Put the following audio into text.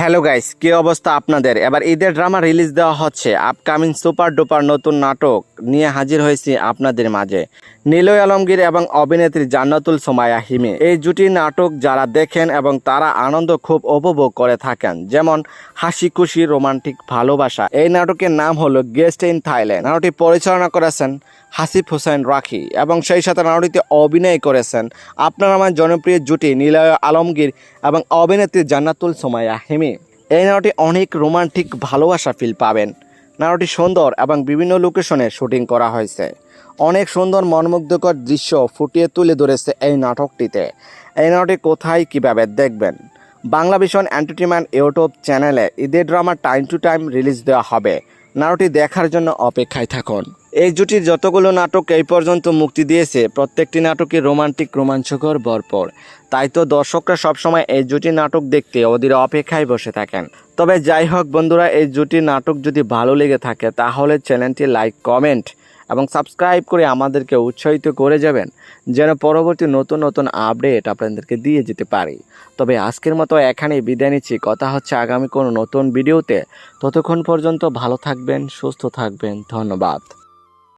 Hello guys, কি অবস্থা আপনাদের? এবার ঈদের ড্রামা রিলিজ দেওয়া হচ্ছে। আপকামিং সুপার ডুপার নতুন নাটক নিয়ে হাজির হয়েছি আপনাদের মাঝে। নীলয় আলমগীর এবং অভিনেত্রী জান্নাতুল সোমায়া হিমে। এই জুটি নাটক যারা দেখেন এবং তারা আনন্দ খুব উপভোগ করে থাকেন, যেমন হাসি খুশি রোমান্টিক ভালোবাসা। এই নাটকের নাম হলো গেস্ট ইন থাইল্যান্ড। নাটকটি পরিচালনা করেছেন হাসিফ হোসেন রাখি এবং সেই সাথে নাটকটিতে অভিনয় করেছেন। আপনার আমার জনপ্রিয় জুটি নীলয় আলমগীর এবং অভিনেত্রী জান্নাতুল সোমায়া হেমি। এই নাটকটি অনেক রোমান্টিক ভালোবাসা ফিল পাবেন। নাটকটি সুন্দর এবং বিভিন্ন লোকেশনে শুটিং করা হয়েছে। অনেক সুন্দর মনমুগ্ধকর দৃশ্য ফুটিয়ে তুলে ধরেছে এই নাটকটিতে। এই নাটকটি কোথায় কীভাবে দেখবেন? বাংলা ভিশন এন্টারটেনমেন্ট ইউটিউব চ্যানেলে ঈদের drama time to time release দেওয়া হবে। নাটকটি দেখার জন্য অপেক্ষায় থাকুন। এই জুটির যতগুলো নাটক এই পর্যন্ত মুক্তি দিয়েছে, প্রত্যেকটি নাটকই রোমান্টিক, রোমাঞ্চকর, ভরপুর। তাই তো দর্শকরা সবসময় এই জুটি নাটক দেখতে ওদের অপেক্ষায় বসে থাকেন। তবে যাই হোক বন্ধুরা, এই জুটি নাটক যদি ভালো লেগে থাকে, তাহলে চ্যানেলটি লাইক, কমেন্ট এবং সাবস্ক্রাইব করে আমাদেরকে উৎসাহিত করে যাবেন, যেন পরবর্তী নতুন নতুন আপডেট আপনাদেরকে দিয়ে যেতে পারি। তবে আজকের মতো এখানেই বিদায় নিচ্ছি। কথা হচ্ছে আগামী কোনো নতুন ভিডিওতে ততক্ষণ পর্যন্ত ভালো থাকবেন, সুস্থ থাকবেন। ধন্যবাদ।